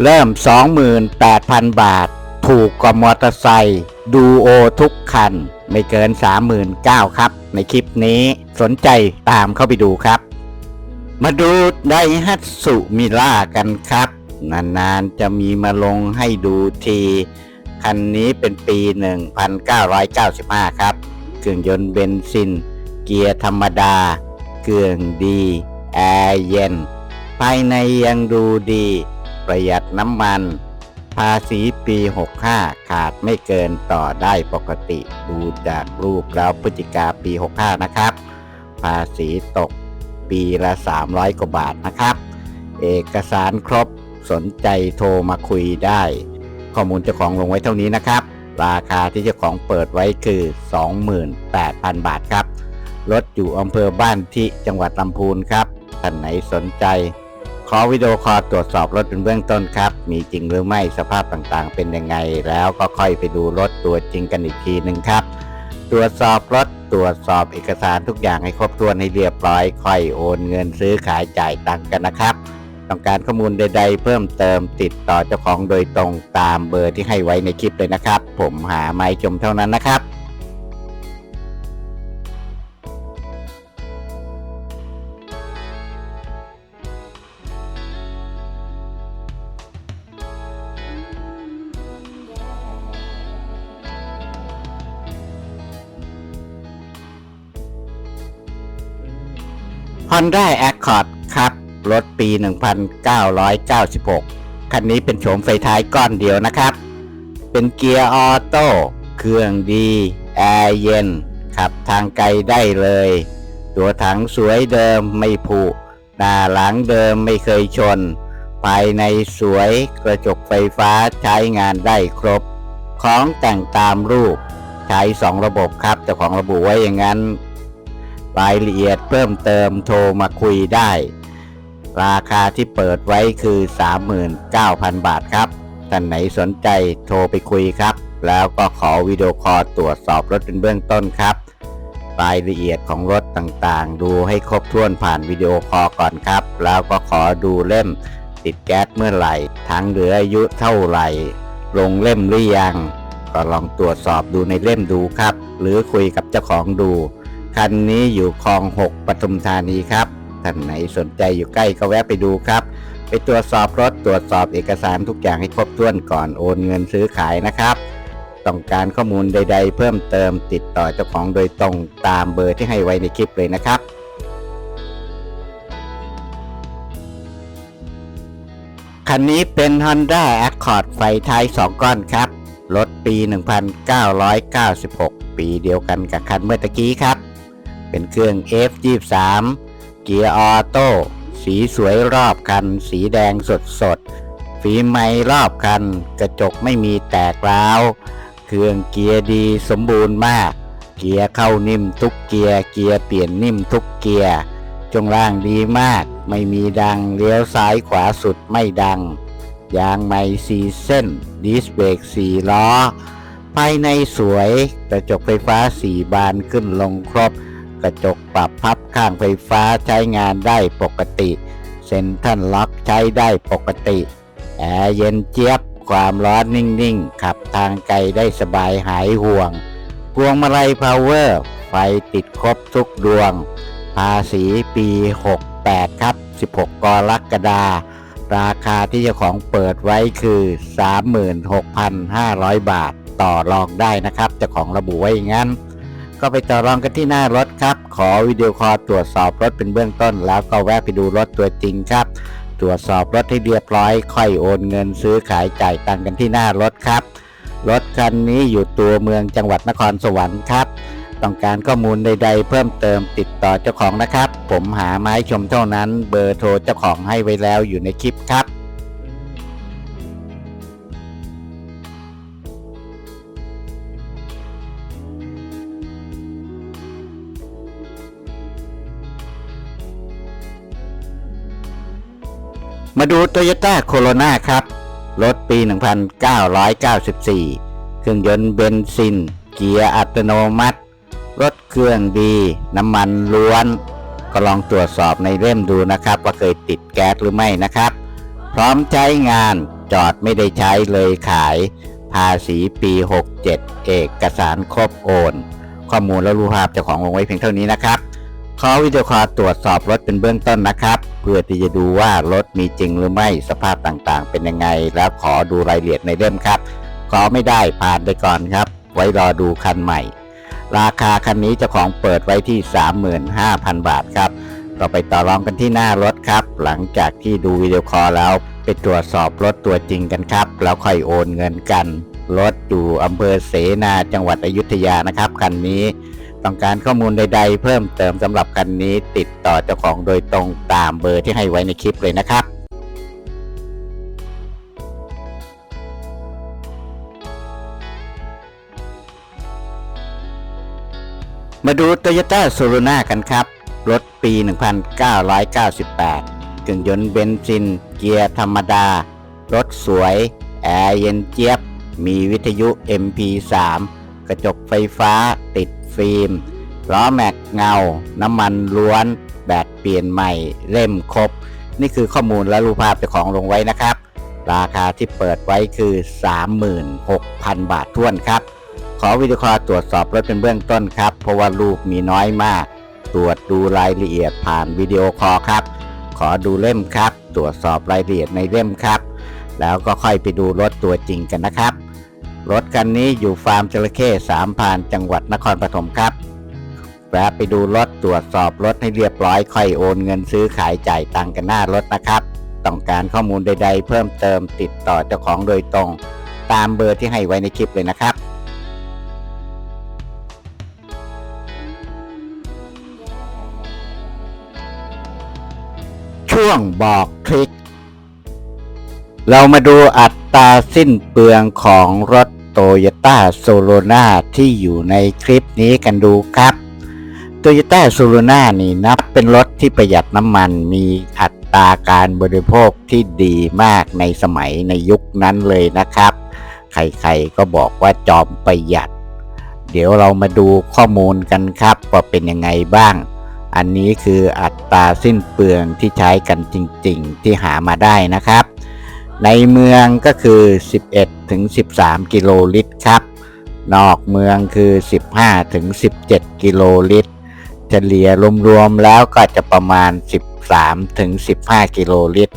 เริ่ม 28,000 บาท ถูกกว่ามอเตอร์ไซค์ดูโอทุกคัน ไม่เกิน 39,000ครับ ในคลิปนี้สนใจตามเข้าไปดูครับ มาดูไดฮัตสุมิล่ากันครับ นานๆจะมีมาลงให้ดูที คันนี้เป็นปี 1995 ครับ เครื่องยนต์เบนซิน เกียร์ธรรมดา เครื่องดี แอร์เย็น ภายในยังดูดี ประหยัดน้ำมัน ภาษีปี 65 ขาดไม่เกินต่อได้ปกติ ดูจากรูปแล้วพฤศจิกาปี 65 นะครับ ภาษีตกปีละ 300 กว่าบาทนะครับ เอกสารครบสนใจโทรมาคุยได้ ข้อมูลเจ้าของลงไว้เท่านี้นะครับ ราคาที่เจ้าของเปิดไว้คือ 28,000 บาทครับรถอยู่อำเภอบ้านที่จังหวัดลำพูนครับท่านไหนสนใจ อวิดีโอคอลตรวจสอบรถเป็นเบื้องต้นครับ มีจริงหรือไม่สภาพต่างๆ เป็นยังไง แล้วก็ค่อยไปดูรถตัวจริงกันอีกทีหนึ่งครับ ตรวจสอบรถตรวจสอบเอกสารทุกอย่างให้ครบถ้วนให้เรียบร้อย ค่อยโอนเงินซื้อขายจ่ายตังกันนะครับ ต้องการข้อมูลใด ๆ เพิ่มเติมติดต่อเจ้าของโดยตรงตามเบอร์ที่ให้ไว้ในคลิปเลยนะครับ ผมหาไม้ชมเท่านั้นนะครับ Honda Accord ครับ รถปี 1996 คันนี้เป็นโฉมไฟท้ายก้อนเดียวนะครับ เป็นเกียร์ออโต้ เครื่องดี แอร์เย็น ขับทางไกลได้เลย ตัวถังสวยเดิมไม่ผุหน้าหลังเดิมไม่เคยชน ภายในสวยกระจกไฟฟ้าใช้งานได้ครบ ของแต่งตามรูป ใช้2ระบบครับเจ้าของระบุไว้อย่างนั้น รายละเอียดเพิ่มเติมโทรมาคุยได้ ราคาที่เปิดไว้คือ 39,000 บาทครับท่านไหนสนใจโทรไปคุยครับ แล้วก็ขอวิดีโอคอลตรวจสอบรถเป็นเบื้องต้นครับ รายละเอียดของรถต่างๆ ดูให้ครบถ้วนผ่านวิดีโอคอลก่อนครับ แล้วก็ขอดูเล่มติดแก๊สเมื่อไหร่ทั้งเหลืออายุเท่าไหร่ ลงเล่มหรือยัง ก็ลองตรวจสอบดูในเล่มดูครับ หรือคุยกับเจ้าของดู คันนี้อยู่คลอง 6ปทุมธานีครับท่านไหนสนใจอยู่ใกล้ก็แวะไปดูครับ ไปตรวจสอบรถตรวจสอบเอกสารทุกอย่างให้ครบถ้วนก่อนโอนเงินซื้อขายนะครับ ต้องการข้อมูลใด ๆ เพิ่มเติมติดต่อเจ้าของโดยตรงตามเบอร์ที่ให้ไว้ในคลิปเลยนะครับคันนี้เป็น Honda Accord ไฟท้าย2ก้อนครับ รถปี 1996 ปีเดียวกันกับคันเมื่อตะกี้ครับ เป็นเครื่อง F23 เกียร์ออโต้สีสวยรอบคัน สีแดงสดสดฝีไม้รอบคัน กระจกไม่มีแตกร้าว เครื่องเกียร์ดีสมบูรณ์มาก เกียร์เข้านิ่มทุกเกียร์เกียร์เปลี่ยนนิ่มทุกเกียร์จงล่างดีมาก ไม่มีดังเลี้ยวซ้ายขวาสุดไม่ดังยางใหม่สีเส้น ดิสเบรกสี่ล้อ ภายในสวย กระจกไฟฟ้าสี่บานขึ้นลงครบ กระจกปรับพับข้างไฟฟ้าใช้งานได้ปกติ เซ็นทัลล็อกใช้ได้ปกติ แอร์เย็นเจี๊ยบความร้อนนิ่งๆ ขับทางไกลได้สบายหายห่วง พวงมาลัยพาวเวอร์ ไฟติดครบทุกดวง ภาษีปี 68 ครับ 16 กรกฎาคมราคาที่เจ้าของเปิดไว้คือ 36,500 บาท ต่อรองได้นะครับเจ้าของระบุไว้อย่างนั้น ก็ไปต่อรองกันที่หน้ารถครับ ขอวิดีโอคอลตรวจสอบรถเป็นเบื้องต้น แล้วก็แวะไปดูรถตัวจริงครับ ตรวจสอบรถให้เรียบร้อย ค่อยโอนเงินซื้อขายจ่ายตังกันที่หน้ารถครับ รถคันนี้อยู่ตัวเมืองจังหวัดนครสวรรค์ครับ ต้องการข้อมูลใด ๆ เพิ่มเติมติดต่อเจ้าของนะครับ ผมหาไม้ชมเท่านั้น เบอร์โทรเจ้าของให้ไว้แล้วอยู่ในคลิปครับ มาดู Toyota Corolla ครับ รถปี 1994 เครื่องยนต์เบนซิน เกียร์อัตโนมัติ รถเครื่องดี น้ำมันล้วน ก็ลองตรวจสอบในเล่มดูนะครับ ว่าเคยติดแก๊สหรือไม่นะครับ พร้อมใช้งานจอดไม่ได้ใช้เลยขาย ภาษีปี 67 เอกสารครบโอน ข้อมูลและรูปภาพเจ้าของลงไว้เพียงเท่านี้นะครับ ขอวิดีโอคอลตรวจสอบรถเป็นเบื้องต้นนะครับ เพื่อที่จะดูว่ารถมีจริงหรือไม่สภาพต่างๆ เป็นยังไง แล้วขอดูรายละเอียดในเล่มครับ ขอไม่ได้ผ่านไปก่อนครับ ไว้รอดูคันใหม่ ราคาคันนี้เจ้าของเปิดไว้ที่ 35,000 บาทครับก็ไปต่อรองกันที่หน้ารถครับ หลังจากที่ดูวิดีโอคอลแล้วไปตรวจสอบรถตัวจริงกันครับ แล้วค่อยโอนเงินกันรถอยู่อำเภอเสนาจังหวัดอยุธยานะครับคันนี้ ต้องการข้อมูลใด ๆ เพิ่มเติมสำหรับคันนี้ติดต่อเจ้าของโดยตรงตามเบอร์ที่ให้ไว้ในคลิปเลยนะครับมาดู Toyota s o l o n a กันครับ รถปี 1998เครื่องยนต์เบนซิน เกียร์ธรรมดา รถสวย แอร์เย็นเจี๊ยบ มีวิทยุ MP3 กระจกไฟฟ้าติด ฟิล์มล้อแม็กเงา น้ำมันล้วน แบตเปลี่ยนใหม่ เล่มครบ นี่คือข้อมูลและรูปภาพเจ้าของลงไว้นะครับ ราคาที่เปิดไว้คือ 36,000 บาทท้วนครับ ขอวิดีโอคอลตรวจสอบรถเป็นเบื้องต้นครับ เพราะว่ารูปมีน้อยมาก ตรวจดูรายละเอียดผ่านวิดีโอคอลครับ ขอดูเล่มครับ ตรวจสอบรายละเอียดในเล่มครับ แล้วก็ค่อยไปดูรถตัวจริงกันนะครับ รถคันนี้อยู่ฟาร์มจระเข้สามพานจังหวัดนครปฐมครับแวะไปดูรถตรวจสอบรถให้เรียบร้อยค่อยโอนเงินซื้อขายจ่ายตังค์กันหน้ารถนะครับ ต้องการข้อมูลใด ๆ เพิ่มเติมติดต่อเจ้าของโดยตรง ตามเบอร์ที่ให้ไว้ในคลิปเลยนะครับช่วงบอกทริค เรามาดูอัตราสิ้นเปลืองของรถ โตโยต้าโซโลนาที่อยู่ในคลิปนี้กันดูครับโตโยต้าโซโลนานี่นับเป็นรถที่ประหยัดน้ำมันมีอัตราการบริโภคที่ดีมากในสมัยในยุคนั้นเลยนะครับ ใครๆก็บอกว่าจอมประหยัด เดี๋ยวเรามาดูข้อมูลกันครับว่าเป็นยังไงบ้าง อันนี้คืออัตราสิ้นเปลืองที่ใช้กันจริงๆ ที่หามาได้นะครับ ในเมืองก็คือ 11ถึง13 กิโลลิตรครับ นอกเมืองคือ 15ถึง17 กิโลลิตร เฉลี่ยรวมๆแล้วก็จะประมาณ 13ถึง15 กิโลลิตร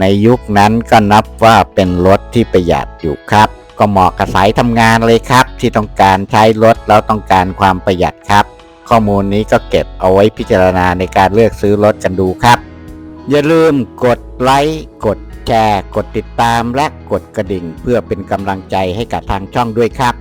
ในยุคนั้นก็นับว่าเป็นรถที่ประหยัดอยู่ครับ ก็เหมาะกับสายทำงานเลยครับ ที่ต้องการใช้รถแล้วต้องการความประหยัดครับ ข้อมูลนี้ก็เก็บเอาไว้พิจารณาในการเลือกซื้อรถกันดูครับ อย่าลืมกดไลค์กดแชร์ กดติดตามและกดกระดิ่ง เพื่อเป็นกำลังใจให้กับทางช่องด้วยครับ